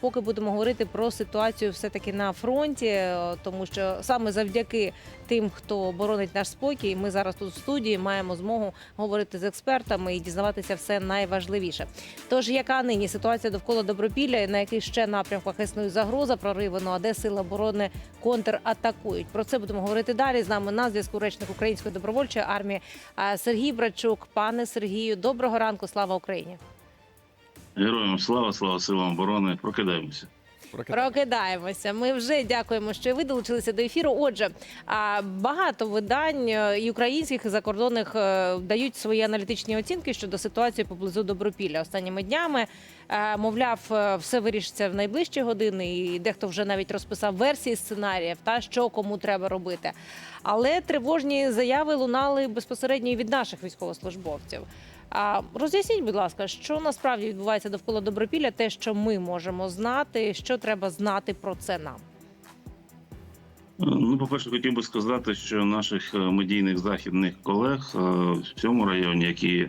Поки будемо говорити про ситуацію все-таки на фронті, е, тому що саме завдяки тим, хто боронить наш спокій, ми зараз тут в студії маємо змогу говорити з експертами і дізнаватися все найважливіше. Тож, яка нині ситуація довкола Добропілля, на яких ще напрямках існує загроза прориву, ну а де сили оборони контратакують? Про це будемо говорити далі. З нами на зв'язку речник Української добровольчої армії е, Сергій Брачук. Пане Сергію, доброго ранку, слава Україні! Героям слава, слава силам оборони. Прокидаємося. Прокидаємося. Ми вже дякуємо, що ви долучилися до ефіру. Отже, багато видань е, і українських, і закордонних е, дають свої аналітичні оцінки щодо ситуації поблизу Добропілля останніми днями. Е, Мовляв, все вирішиться в найближчі години, і дехто вже навіть розписав версії сценаріїв та що кому треба робити. Але тривожні заяви лунали безпосередньо і від наших військовослужбовців. А роз'ясніть, будь ласка, що насправді відбувається довкола Добропілля, те, що ми можемо знати, що треба знати про це нам. Ну, по-перше, хотів би сказати, що наших е, медійних західних колег е, в цьому районі, які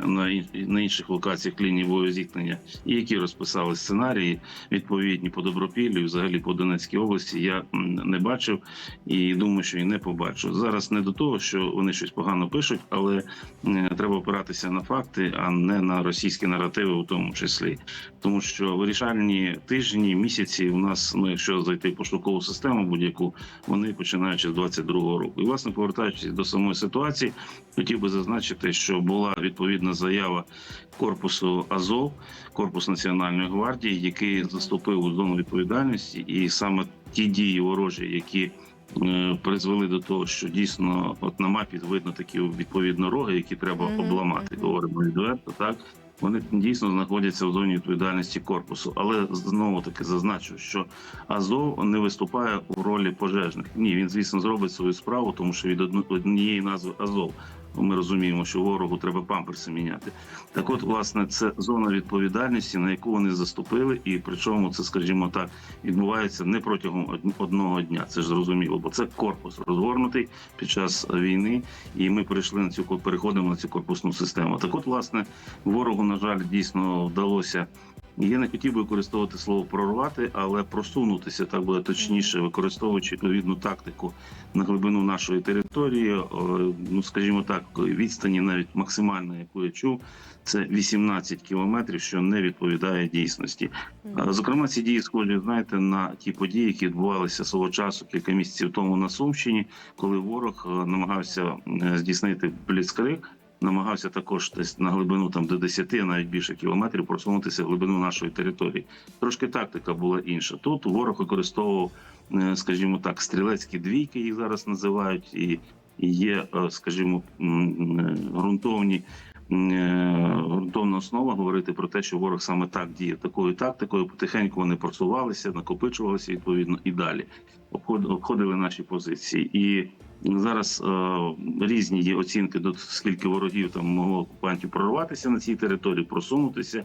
на інших локаціях лінії бойового зіткнення, і які розписали сценарії відповідні по Добропіллю, взагалі по Донецькій області, я не бачив і думаю, що і не побачу. Зараз не до того, що вони щось погано пишуть, але е, треба опиратися на факти, а не на російські наративи, у тому числі. Тому що вирішальні тижні, місяці у нас, ну якщо зайти в пошукову систему будь-яку, вони починаючи з 22-го року. І власне повертаючись до самої ситуації, хотів би зазначити, що була відповідна заява корпусу Азов, корпус національної гвардії, який заступив у зону відповідальності, і саме ті дії ворожі, які е, Призвели до того, що дійсно от на мапі видно такі відповідно роги, які треба обламати. Говоримо відверто, так вони дійсно знаходяться в зоні відповідальності корпусу. Але знову таки зазначу, що Азов не виступає у ролі пожежних. Ні, він звісно зробить свою справу, тому що від однієї назви Азов. Ми розуміємо, що ворогу треба памперси міняти. Так, от, власне, це зона відповідальності, на яку вони заступили, і причому це, скажімо так, відбувається не протягом од- одного дня. Це ж зрозуміло, бо це корпус розгорнутий під час війни, і ми перейшли на цю переходимо на цю корпусну систему. Так, от, власне, ворогу, на жаль, дійсно вдалося. Я не хотів би використовувати слово прорвати, але просунутися так буде точніше, використовуючи відповідну тактику на глибину нашої території. Е, Ну скажімо так, відстані навіть максимальна, яку я чув, це 18 кілометрів, що не відповідає дійсності. Е, Зокрема, ці дії схожі, знаєте, на ті події, які відбувалися свого часу кілька місяців тому на Сумщині, коли ворог е, намагався здійснити бліцкриг, намагався також десь на глибину там до 10, а навіть більше кілометрів просунутися в глибину нашої території. Трошки тактика була інша. Тут ворог використовував, е, скажімо так, стрілецькі двійки, їх зараз називають, і є, е, скажімо, ґрунтовні. м, е, основа говорити про те, що ворог саме так діє такою тактикою. Потихеньку вони просувалися, накопичувалися відповідно і далі обход- обходили наші позиції. І зараз е, різні є оцінки до скільки ворогів там могло окупантів прорватися на цій території, просунутися. Е,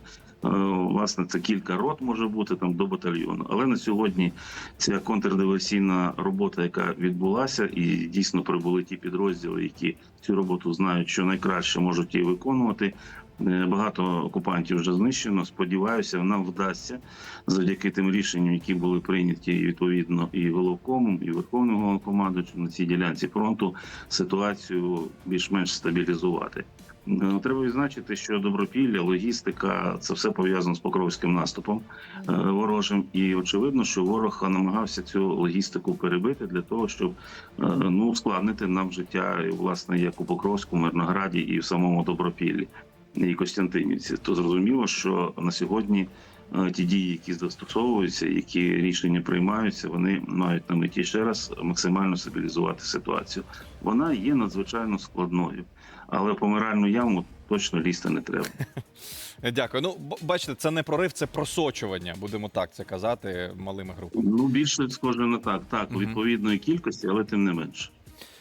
власне, це кілька рот може бути там до батальйону. Але на сьогодні ця контрдиверсійна робота, яка відбулася, і дійсно прибули ті підрозділи, які цю роботу знають, що найкраще можуть її виконувати. Е, Багато окупантів вже знищено. Сподіваюся, нам вдасться завдяки тим рішенням, які були прийняті відповідно і головкомом, і верховним головнокомандуючим на цій ділянці фронту ситуацію більш-менш стабілізувати. Е, Треба відзначити, що добропілля, логістика це все пов'язано з покровським наступом е, ворожим, і очевидно, що ворог намагався цю логістику перебити для того, щоб ну ускладнити нам життя, власне, як у Покровську, Мирнограді і в самому Добропіллі і Костянтинівці. То зрозуміло, що на сьогодні е, ті дії, які застосовуються, які рішення приймаються, вони мають на меті ще раз максимально стабілізувати ситуацію. Вона є надзвичайно складною, але в помиральну яму точно лізти не треба. Дякую. Ну, бачите, це не прорив, це просочування, будемо так це казати малими групами. Ну більше схоже на так, так у відповідної кількості, але тим не менше.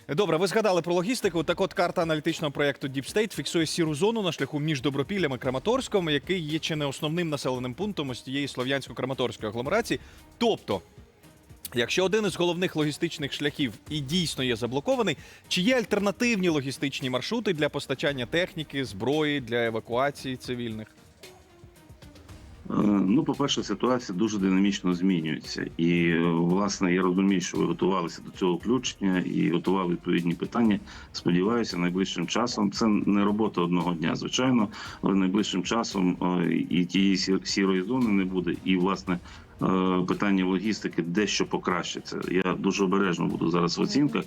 Добре, ви згадали про логістику. Так от карта аналітичного проєкту Deep State фіксує сіру зону на шляху між Добропіллям і Краматорськом, який є чи не основним населеним пунктом ось тієї слов'янсько-краматорської агломерації. Тобто, якщо один із головних логістичних шляхів і дійсно є заблокований, чи є альтернативні логістичні маршрути для постачання техніки, зброї, для евакуації цивільних? Е, Ну, по-перше, ситуація дуже динамічно змінюється, і е, власне я розумію, що ви готувалися до цього включення і готували відповідні питання. Сподіваюся, найближчим часом це не робота одного дня, звичайно, але найближчим часом е, і тієї сі- сірої зони не буде. І власне питання логістики дещо покращиться. Я дуже обережно буду зараз в оцінках,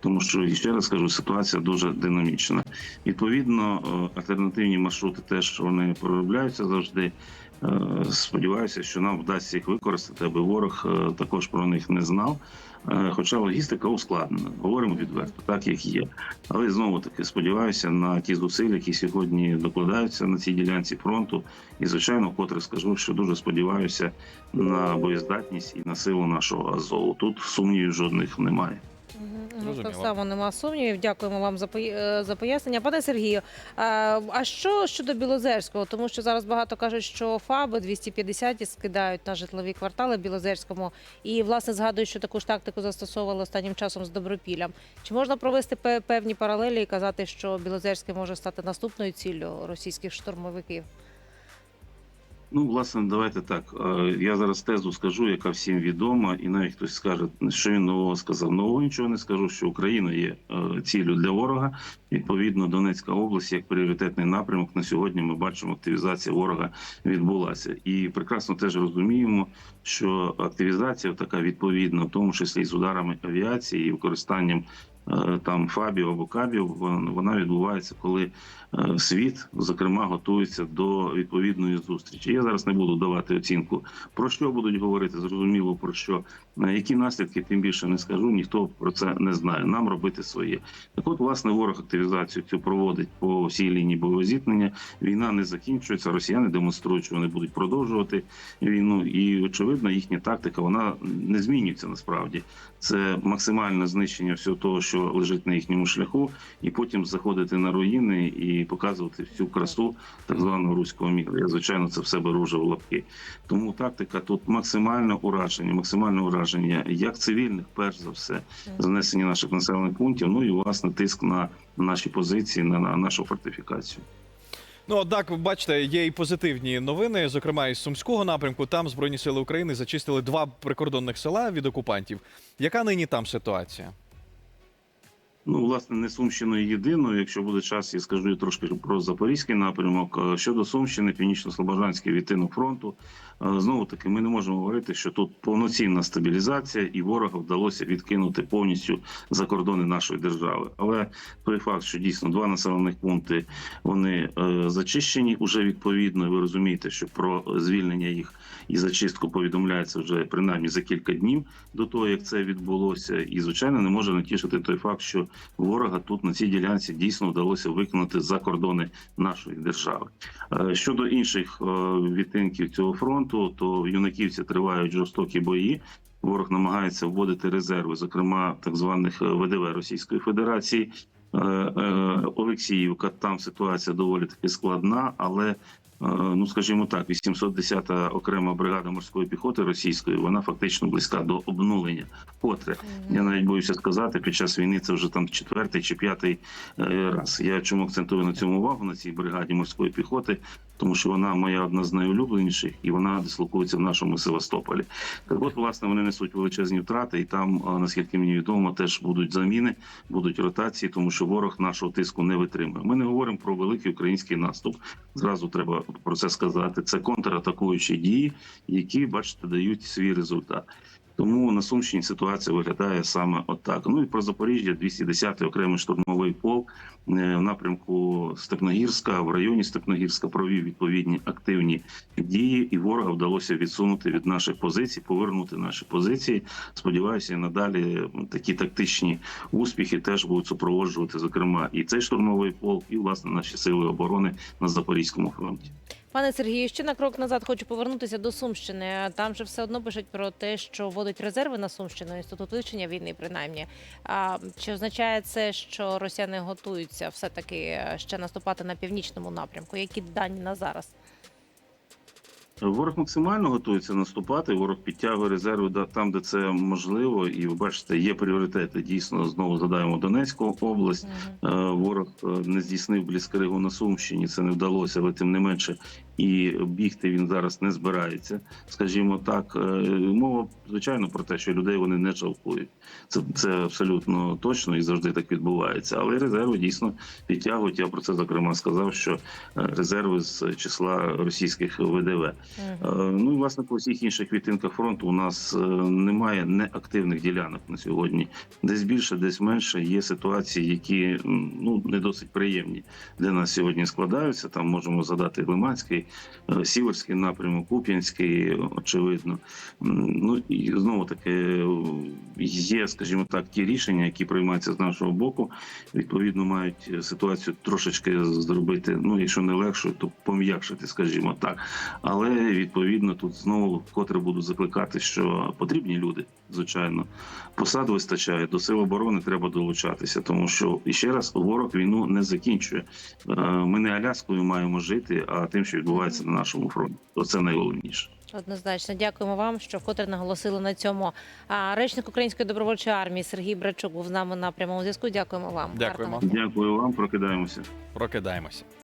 тому що ще раз кажу, ситуація дуже динамічна. Відповідно, альтернативні маршрути теж вони проробляються завжди. Е, Сподіваюся, що нам вдасться їх використати, аби ворог е, також про них не знав. Е, Хоча логістика ускладнена, говоримо відверто, так як є. Але знову таки сподіваюся на ті зусилля, які сьогодні докладаються на цій ділянці фронту. І звичайно, вкотре скажу, що дуже сподіваюся на боєздатність і на силу нашого Азову. Тут сумнівів жодних немає. Ну, так само нема сумнівів. Дякуємо вам за е, пояснення. Пане Сергію, а, що щодо Білозерського? Тому що зараз багато кажуть, що ФАБи 250 скидають на житлові квартали Білозерському, і власне згадують, що таку ж тактику застосовували останнім часом з Добропіллям. Чи можна провести певні паралелі і казати, що Білозерське може стати наступною ціллю російських штурмовиків? Ну, власне, давайте так. Я зараз тезу скажу, яка всім відома, і навіть хтось скаже, що він нового сказав. Нового нічого не скажу, що Україна є ціллю для ворога. Відповідно, Донецька область як пріоритетний напрямок. На сьогодні ми бачимо, активізація ворога відбулася, і прекрасно теж розуміємо, що активізація така відповідна, в тому числі з ударами авіації і використанням. Е, Там фабів або кабів вон- вона відбувається, коли е, світ, зокрема, готується до відповідної зустрічі. Я зараз не буду давати оцінку про що будуть говорити. Зрозуміло про що на які наслідки, тим більше не скажу. Ніхто про це не знає. Нам робити своє. Так, от власне ворог активізацію цю проводить по всій лінії бойового зіткнення. Війна не закінчується. Росіяни демонструють, що вони будуть продовжувати війну. І очевидно, їхня тактика вона не змінюється насправді. Це максимальне знищення всього того, що лежить на їхньому шляху, і потім заходити на руїни і показувати всю красу так званого руського міра. Я звичайно це все беру вже в лапки. Тому тактика тут максимальне ураження, максимальне ураження як цивільних, перш за все, знесення наших населених пунктів. Ну і власне тиск на наші позиції, на, на нашу фортифікацію. Ну, однак, ви бачите, є і позитивні новини, зокрема із Сумського напрямку. Там Збройні сили України зачистили два прикордонних села від окупантів. Яка нині там ситуація? Ну, власне, не Сумщиною єдиною. Якщо буде час, я скажу трошки про запорізький напрямок. Е, Щодо Сумщини, північно-слобожанський відтинок фронту. е, Знову таки, ми не можемо говорити, що тут повноцінна стабілізація, і ворога вдалося відкинути повністю за кордони нашої держави. Але той факт, що дійсно два населених пункти вони е, зачищені уже відповідно. Ви розумієте, що про звільнення їх і зачистку повідомляється вже принаймні за кілька днів до того, як це відбулося. І звичайно, не може натішити той факт, що ворога тут на цій ділянці дійсно вдалося виконати за кордони нашої держави. Е, Щодо інших е, відтинків цього фронту, то в юнаківці тривають жорстокі бої. Ворог намагається вводити резерви, зокрема так званих е, ВДВ Російської Федерації. Олексіївка там ситуація доволі таки складна, але ну скажімо так, 810-та окрема бригада морської піхоти російської вона фактично близька до обнулення. Вкотре я навіть боюся сказати, під час війни це вже там четвертий чи п'ятий е, раз. Я чому акцентую на цьому увагу на цій бригаді морської піхоти, тому що вона моя одна з найулюбленіших, і вона дислокується в нашому Севастополі. Так от, власне, вони несуть величезні втрати, і там, е, наскільки мені відомо, теж будуть заміни, будуть ротації, тому що ворог нашого тиску не витримує. Ми не говоримо про великий український наступ. Зразу треба про це сказати. Це контратакуючі дії, які, бачите, дають свій результат. Тому на Сумщині ситуація виглядає саме отак. Ну і про Запоріжжя 210-й окремий штурмовий полк е, в напрямку Степногірська в районі Степногірська провів відповідні активні дії, і ворога вдалося відсунути від наших позицій, повернути наші позиції. Сподіваюся, і надалі такі тактичні успіхи теж будуть супроводжувати, зокрема, і цей штурмовий полк, і власне наші сили оборони на Запорізькому фронті. Пане Сергію, ще на крок назад хочу повернутися до Сумщини. Там же все одно пишуть про те, що вводить резерви на Сумщину, інститут вивчення війни, принаймні. А чи означає це, що росіяни готуються все таки ще наступати на північному напрямку? Які дані на зараз? Ворог максимально готується наступати. Ворог підтягує резерви там, де це можливо, і ви бачите, є пріоритети. Дійсно, знову згадаємо Донецьку область. Е, Ворог е, не здійснив бліскригу на Сумщині. Це не вдалося, але тим не менше і бігти він зараз не збирається. Скажімо так, Е, мова звичайно про те, що людей вони не жалкують. Це це абсолютно точно і завжди так відбувається. Але резерви дійсно підтягують. Я про це зокрема сказав, що е, резерви з числа російських ВДВ. Е, Ну і власне по всіх інших відтинках фронту у нас немає неактивних ділянок на сьогодні. Десь більше, десь менше. Є ситуації, які ну не досить приємні для нас сьогодні складаються. Там можемо задати Лиманський, Сіверський напрямок, Куп'янський, очевидно. Ну і знову таки є, скажімо так, ті рішення, які приймаються з нашого боку, відповідно мають ситуацію трошечки зробити. Ну, якщо не легше, то пом'якшити, скажімо так. Але відповідно тут знову вкотре буду закликати, що потрібні люди, звичайно, посад вистачає до сил оборони. Треба долучатися, тому що і ще раз ворог війну не закінчує. Е, Ми не Аляскою маємо жити, а тим, що відбувається на нашому фронті. То це найголовніше. Однозначно, дякуємо вам, що вкотре наголосили на цьому. А речник Української добровольчої армії Сергій Брачук був з нами на прямому зв'язку. Дякуємо вам. Дякуємо. Дякую вам. Прокидаємося. Прокидаємося.